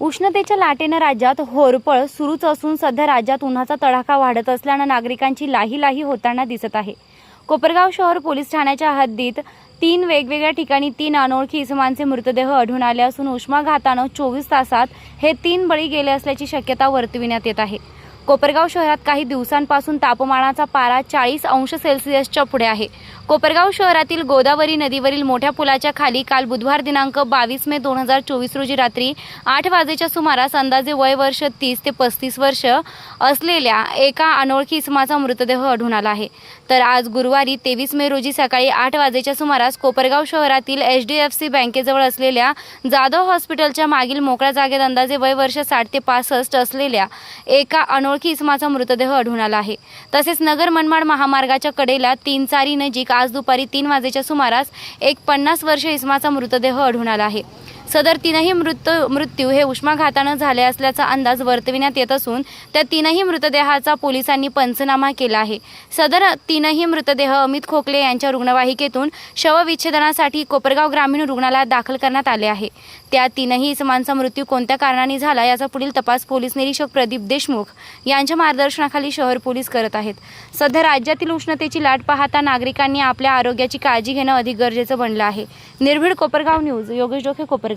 उष्णतेच्या लाटेनं राज्यात होरपळ सुरूच असून सध्या राज्यात उन्हाचा तडाखा वाढत असल्यानं नागरिकांची लाही लाही होताना दिसत आहे. कोपरगाव शहर पोलीस ठाण्याच्या हद्दीत तीन वेगवेगळ्या ठिकाणी तीन अनोळखी इसमांचे मृतदेह आढळून आले असून उष्माघातानं चोवीस तासात हे तीन बळी गेले असल्याची शक्यता वर्तविण्यात येत आहे. कोपरगाव शहरात काही दिवसांपासून तापमानाचा पारा चाळीस अंश सेल्सिअसच्या पुढे आहे. कोपरगाव शहरातील गोदावरी नदीवरील मोठ्या पुलाच्या खाली काल बुधवार दिनांक बावीस मे दोन हजार चोवीस रोजी रात्री आठ वाजेच्या सुमारास अंदाजे वय वर्ष तीस ते पस्तीस वर्ष असलेल्या एका अनोळखी इसमाचा मृतदेह आढळून आला आहे. तर आज गुरुवारी तेवीस मे रोजी सकाळी आठ वाजेच्या सुमारास कोपरगाव शहरातील एच डी एफ सी बँकेजवळ असलेल्या जाधव हॉस्पिटलच्या मागील मोकळ्या जागेत अंदाजे वय वर्ष साठ ते पासष्ट असलेल्या एका अनोळखी इसमाचा मृतदेह आढळून आला आहे. तसेच नगर मनमाड महामार्गाच्या कडेला तीन चारी नजीक आज दुपारी तीन वाजेच्या सुमारास एक पन्नास वर्ष इसमाचा मृतदेह आढळून आला आहे. सदर तीनही मृत मृत्यू हे उष्माघातानं झाले असल्याचा अंदाज वर्तविण्यात येत असून त्या तीनही मृतदेहाचा पोलिसांनी पंचनामा केला आहे. सदर तीनही मृतदेह अमित खोकले यांच्या रुग्णवाहिकेतून शवविच्छेदनासाठी कोपरगाव ग्रामीण रुग्णालयात दाखल करण्यात आले आहे. त्या तीनही इसमांचा मृत्यू कोणत्या कारणाने झाला याचा पुढील तपास पोलीस निरीक्षक प्रदीप देशमुख यांच्या मार्गदर्शनाखाली शहर पोलीस करत आहेत. सध्या राज्यातील उष्णतेची लाट पाहता नागरिकांनी आपल्या आरोग्याची काळजी घेणं अधिक गरजेचं बनलं आहे. निर्भीड कोपरगाव न्यूज योगेश डोके कोपरगाव.